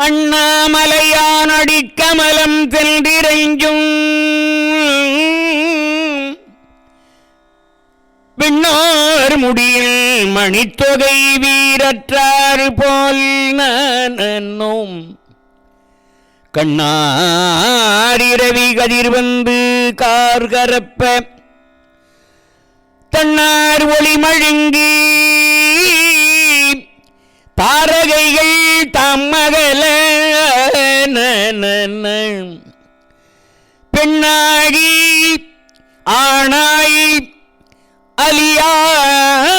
அண்ணாமலையான் அடிக்கமலம் சென்றிரைஞ்சும் விண்ணோர் முடியில் மணித்தொகை வீரற்றாறு போல் நானும் கண்ணாரிரவி கதிர் வந்து கார்கரப்ப. தன்னார் ஒளி மழுங்கி பெண்ணாகி ஆணாய் அலியாய்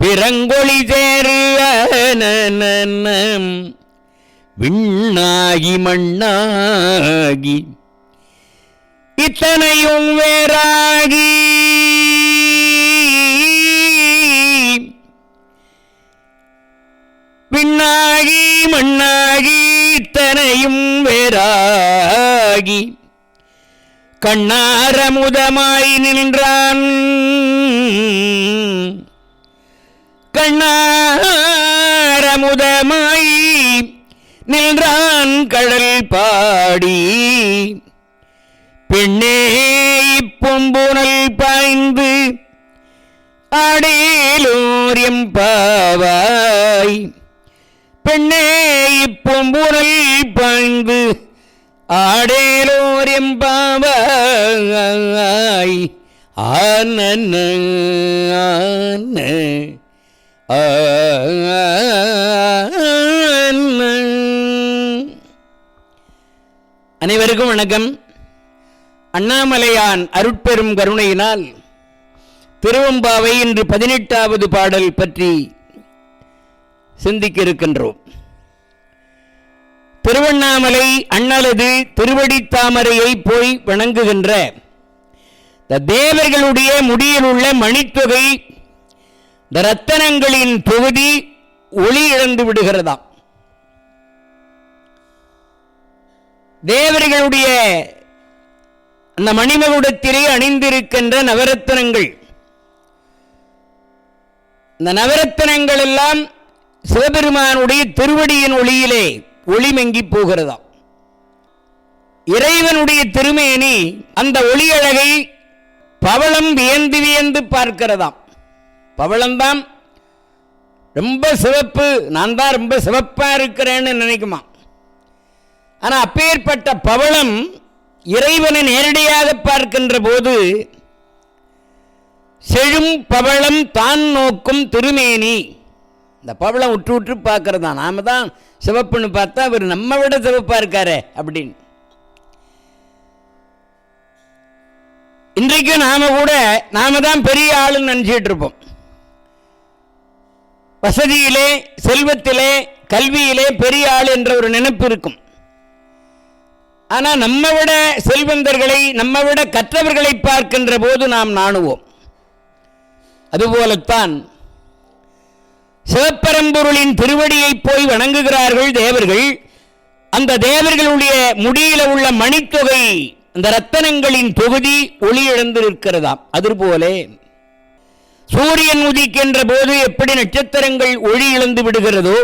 பிறங்கொழி சேரு விண்ணாகி மண்ணாகி இத்தனையும் வேறாகி. விண்ணாகி மண்ணாகி இத்தனையும் வேறாகி கண்ணாரமுதமாய் நின்றான். கண்ணாரமுதமாய் நின்றான் கடல் பாடி. பெண்ணே பொம்புனல் பாய்ந்து ஆடேலோர் பாவாய். பெண்ணே இப்பொம்புணல் பாய்ந்து ஆடேலோர் எம்பாவாய் ஆன ஆன அனைவருக்கும் வணக்கம் அண்ணாமலையான் அருட்பெரும் கருணையினால் திருவம்பாவை இன்று பதினெட்டாவது பாடல் பற்றி சிந்திக்க இருக்கின்றோம் திருவண்ணாமலை அண்ணலது திருவடித்தாமரையை போய் வணங்குகின்ற. இந்த தேவர்களுடைய முடியில் உள்ள மணித்தொகை இந்த ரத்தனங்களின் தொகுதி ஒளி இழந்து விடுகிறதாம் தேவர்களுடைய அந்த மணிமகுடத்திலே அணிந்திருக்கின்ற நவரத்தனங்கள். இந்த நவரத்தனங்கள் எல்லாம் சிவபெருமானுடைய திருவடியின் ஒளியிலே ஒளிமெங்கி போகிறதாம். இறைவனுடைய திருமேனி அந்த ஒளி அழகை பவளம் வியந்து வியந்து பார்க்கிறதாம். பவளம்தான் ரொம்ப சிவப்பு நான் தான் ரொம்ப சிவப்பா இருக்கிறேன்னு நினைக்குமா ஆனா அப்பேற்பட்ட பவளம் இறைவனை நேரடியாக பார்க்கின்ற போது செழும் பவளம் தான் நோக்கும் திருமேனி இந்த பவளம் உற்று உற்று பார்க்கறதா நாம தான் சிவப்புன்னு பார்த்தா அவர் நம்ம விட சிவப்பா இருக்காரு அப்படின்னு. இன்றைக்கு நாம கூட நாம தான் பெரிய ஆளுன்னு நினைச்சிட்டு இருப்போம். வசதியிலே செல்வத்திலே கல்வியிலே பெரிய ஆள் என்ற ஒரு நினைப்பு இருக்கும். ஆனா நம்ம விட செல்வந்தர்களை நம்ம விட கற்றவர்களை பார்க்கின்ற போது நாம் நாணுவோம். அதுபோலத்தான் சிவப்பரம்பொருளின் திருவடியை போய் வணங்குகிறார்கள் தேவர்கள். அந்த தேவர்களுடைய முடியில உள்ள மணித்தொகை அந்த ரத்தனங்களின் தொகுதி ஒளி இழந்து இருக்கிறதாம் அதுபோல சூரியன் உதிக்கின்ற போது எப்படி நட்சத்திரங்கள் ஒளி இழந்து விடுகிறதோ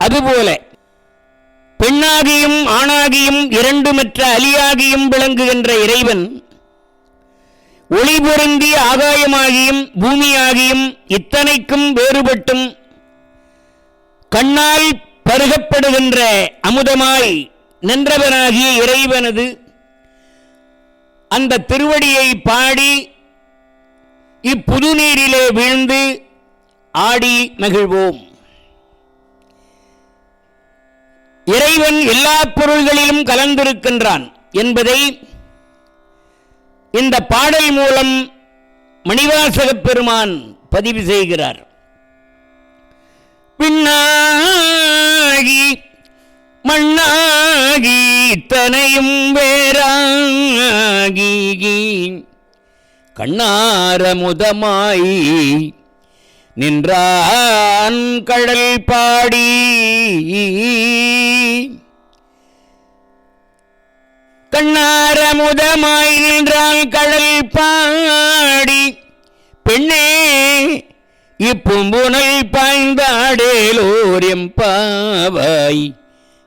அதுபோல பெண்ணாகியும் ஆணாகியும் இரண்டுமற்ற அலியாகியும் விளங்குகின்ற இறைவன் ஒளி பொருந்திய ஆகாயமாகியும் பூமியாகியும் இத்தனைக்கும் வேறுபட்டும் கண்ணால் பருகப்படுகின்ற அமுதமாய் நின்றவனாகிய இறைவனது அந்த திருவடியை பாடி இப்புது நீரிலே விழுந்து ஆடி மகிழ்வோம். இறைவன் எல்லா பொருள்களிலும் கலந்திருக்கின்றான் என்பதை இந்த பாடல் மூலம் மணிவாசகப் பெருமான் பதிவு செய்கிறார். பின்னாகி மண்ணாகி தனையும் வேறாகி கண்ணார முதமாய் நின்றான் கடல் பாடி. கண்ணார முதமாய் நின்றான் கடல் பாடி. பெண்ணே இப்பும்புனல் பாய்ந்தாடேலோர் எம்பாவாய்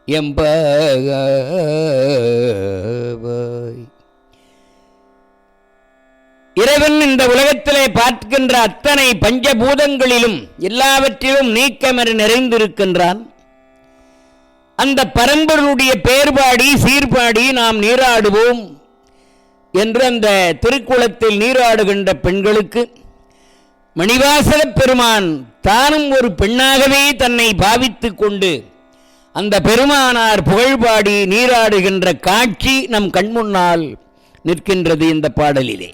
எம்பாய் இறைவன் இந்த உலகத்திலே பார்க்கின்ற அத்தனை பஞ்சபூதங்களிலும் எல்லாவற்றிலும் நீக்கமர நிறைந்திருக்கின்றான். அந்த பரம்பரனுடைய பேர்பாடி சீர்பாடி நாம் நீராடுவோம் என்று அந்த திருக்குளத்தில் நீராடுகின்ற பெண்களுக்கு மணிவாசக பெருமான் தானும் ஒரு பெண்ணாகவே தன்னை பாவித்து கொண்டு அந்த பெருமானார் புகழ்பாடி நீராடுகின்ற காட்சி நம் கண்முன்னால் நிற்கின்றது இந்த பாடலிலே.